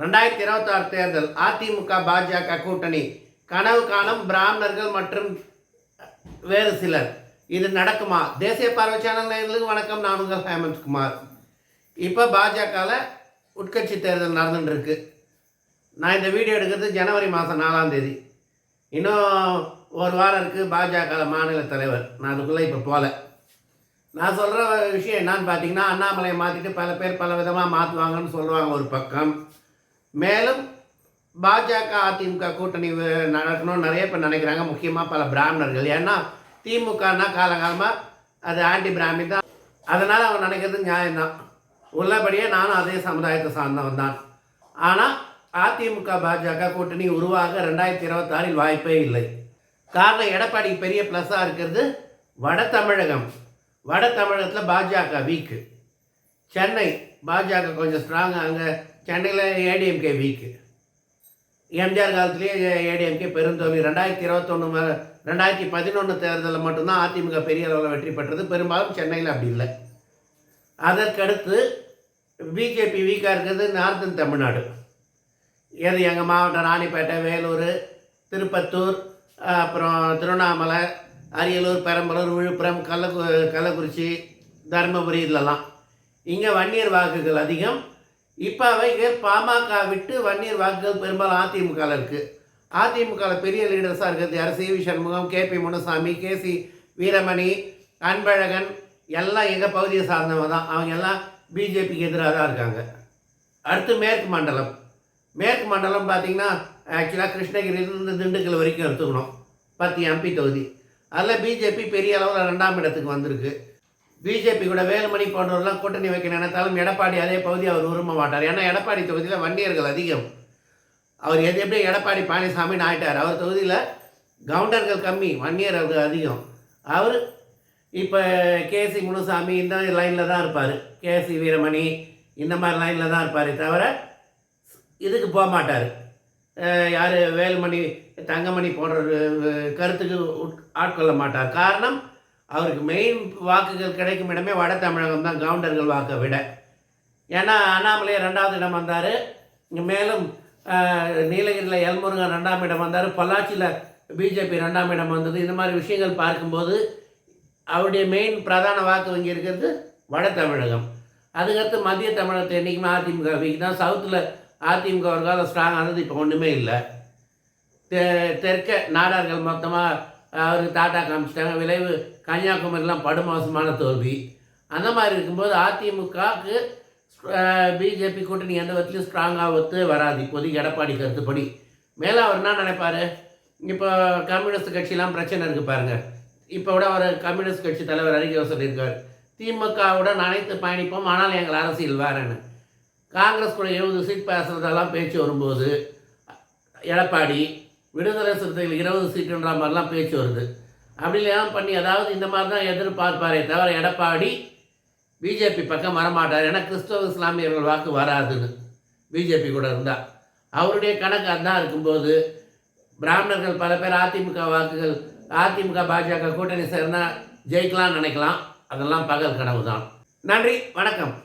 ரெண்டாயிரத்தி இருபத்தாறு தேர்தல் அதிமுக பாஜக கூட்டணி. கனவு காணும் பிராமணர்கள் மற்றும் வேறு சிலர். இது நடக்குமா? தேசிய பார்வை சேனல் நேர்களுக்கு வணக்கம். நான் உங்கள் ஹேமந்த்குமார் இப்போ பாஜகவில் உட்கட்சி தேர்தல் நடந்துட்டுருக்கு. நான் இந்த வீடியோ எடுக்கிறது ஜனவரி மாதம் நாலாம் தேதி. இன்னும் ஒரு வாரம் இருக்குது பாஜக மாநில தலைவர். நான் அதுக்குள்ளே இப்போ போகல நான் சொல்கிற விஷயம் என்னான்னு பார்த்தீங்கன்னா அண்ணாமலையை மாற்றிட்டு பல பேர் பல விதமாக மாற்றுவாங்கன்னு சொல்லுவாங்க ஒரு பக்கம். மேலும் பாஜக அதிமுக கூட்டணி நடக்கணும்னு நிறைய பேர் நினைக்கிறாங்க. முக்கியமாக பல பிராமணர்கள். ஏன்னா திமுகனா காலகாலமாக அது ஆன்டி பிராமின் தான். அதனால் அவங்க நினைக்கிறது நியாயம்தான். உள்ளபடியே நானும் அதே சமுதாயத்தை சார்ந்தவன் தான். ஆனால் அதிமுக பாஜக கூட்டணி உருவாக ரெண்டாயிரத்தி இருபத்தாறில் வாய்ப்பே இல்லை. காரணம் எடப்பாடி பெரிய ப்ளஸ்ஸாக இருக்கிறது வட தமிழகம். வட தமிழகத்தில் பாஜக வீக்கு சென்னை பாஜக கொஞ்சம் ஸ்ட்ராங்காக அங்கே சென்னையில் ஏடிஎம்கே வீக்கு எம்ஜிஆர் காலத்துலேயே ஏடிஎம்கே பெருந்தோல்வி ரெண்டாயிரத்தி இருபத்தொன்று ரெண்டாயிரத்தி பதினொன்று தேர்தலில் மட்டும்தான் அதிமுக பெரிய அளவில் வெற்றி பெற்றது. பெரும்பாலும் சென்னையில் அப்படி இல்லை. அதற்கடுத்து பிஜேபி வீக்காக இருக்கிறது நார்த்தன் தமிழ்நாடு. எது எங்கள் மாவட்டம்? ராணிப்பேட்டை வேலூர் திருப்பத்தூர் அப்புறம் திருவண்ணாமலை அரியலூர் பெரம்பலூர் விழுப்புரம் கள்ளக்கு கள்ளக்குறிச்சி தருமபுரி இதிலலாம். இங்கே வன்னியர் வாக்குகள் அதிகம். இப்போ அவைகள் பாமக விட்டு வன்னியர் வாக்குகள் பெரும்பாலும் அதிமுகவில் இருக்குது அதிமுகவில் பெரிய லீடர்ஸாக இருக்கிறது யார்? C V Shanmugam K P Munusamy K C Veeramani Anbazhagan எல்லாம் எங்கள் பகுதியை சார்ந்தவங்க தான். அவங்க எல்லாம் பிஜேபிக்கு எதிராக தான் இருக்காங்க. அடுத்து மேற்கு மண்டலம். மேற்கு மண்டலம் பார்த்திங்கன்னா ஆக்சுவலாக கிருஷ்ணகிரியிலிருந்து திண்டுக்கல் வரைக்கும் எடுத்துக்கணும். பத்து எம்பி தொகுதி. அதில் பிஜேபி பெரிய அளவில் ரெண்டாம் இடத்துக்கு வந்திருக்கு. பிஜேபி கூட வேலுமணி போன்றவரெல்லாம் கூட்டணி வைக்க நினைத்தாலும் எடப்பாடி அதே பகுதி அவர் விரும்ப மாட்டார். ஏன்னா எடப்பாடி தொகுதியில் வன்னியர்கள் அதிகம். அவர் எது எப்படி எடப்பாடி பழனிசாமின்னு ஆயிட்டார். அவர் தொகுதியில் கவுண்டர்கள் கம்மி வன்னியர்கள் அதிகம். அவர் இப்போ கேசி முனுசாமி இந்த லைனில் தான் இருப்பார். கேசி வீரமணி இந்த மாதிரி லைனில் தான் இருப்பார் தவிர இதுக்கு போக மாட்டார். யார்? வேலுமணி தங்கமணி போன்ற கருத்துக்கு உட்- ஆட்கொள்ள மாட்டார். காரணம் அவருக்கு மெயின் வாக்குகள் கிடைக்கும் இடமே வட தமிழகம் தான் கவுண்டர்கள் வாக்கை விட. ஏன்னா அண்ணாமலையை ரெண்டாவது இடம் வந்தார். மேலும் நீலகிரியில் எல்முருகன் ரெண்டாம் இடம் வந்தார். பொள்ளாச்சியில் பிஜேபி ரெண்டாம் இடம் வந்தது. இந்த மாதிரி விஷயங்கள் பார்க்கும்போது அவருடைய மெயின் பிரதான வாக்கு வங்கி இருக்கிறது வட தமிழகம். அதுக்கடுத்து மத்திய தமிழகத்தை என்றைக்குமே அதிமுக வீக். தான் சவுத்தில் அதிமுக ஒரு காலம் ஸ்ட்ராங் ஆனது இப்போ ஒன்றுமே இல்லை. தெ தெற்க நாடார்கள் மொத்தமாக அவருக்கு டாட்டா காமிச்சிட்டாங்க விளைவு கன்னியாகுமரிலாம் படுமோசமான தோல்வி. அந்த மாதிரி இருக்கும்போது அதிமுகவுக்கு பிஜேபி கூட்டணி எந்த விதத்துலையும் ஸ்ட்ராங்காக ஒத்து வராது. இப்போதைக்கு எடப்பாடி கருத்துப்படி மேலே அவர் என்ன நினைப்பார்? இப்போ கம்யூனிஸ்ட் கட்சியெலாம் பிரச்சனை இருக்குது பாருங்கள் இப்போ கூட அவர் கம்யூனிஸ்ட் கட்சி தலைவர் அறிக்கை சொல்லியிருக்கார். திமுகவுடன் அனைத்து பயணிப்போம் ஆனால் எங்கள் அரசியல் வேறேன்னு காங்கிரஸ் கூட எழுபது சீட் பேசுகிறதெல்லாம் பேச்சு வரும்போது எடப்பாடி விடுதலை சிறுத்தைகள் இருபது சீட்டுன்ற மாதிரிலாம் பேச்சு வருது. அப்படிலாம் பண்ணி அதாவது இந்த மாதிரி தான் எதிர்பார்ப்பாரே தவிர எடப்பாடி பிஜேபி பக்கம் வரமாட்டார். ஏன்னா கிறிஸ்தவ இஸ்லாமியர்கள் வாக்கு வராதுன்னு பிஜேபி கூட இருந்தால் அவருடைய கணக்கு அதான் இருக்கும்போது பிராமணர்கள் பல பேர் அதிமுக வாக்குகள் அதிமுக பாஜக கூட்டணி சேர்ந்தால் ஜெயிக்கலாம்னு நினைக்கலாம். அதெல்லாம் பகல் கனவு தான் நன்றி வணக்கம்.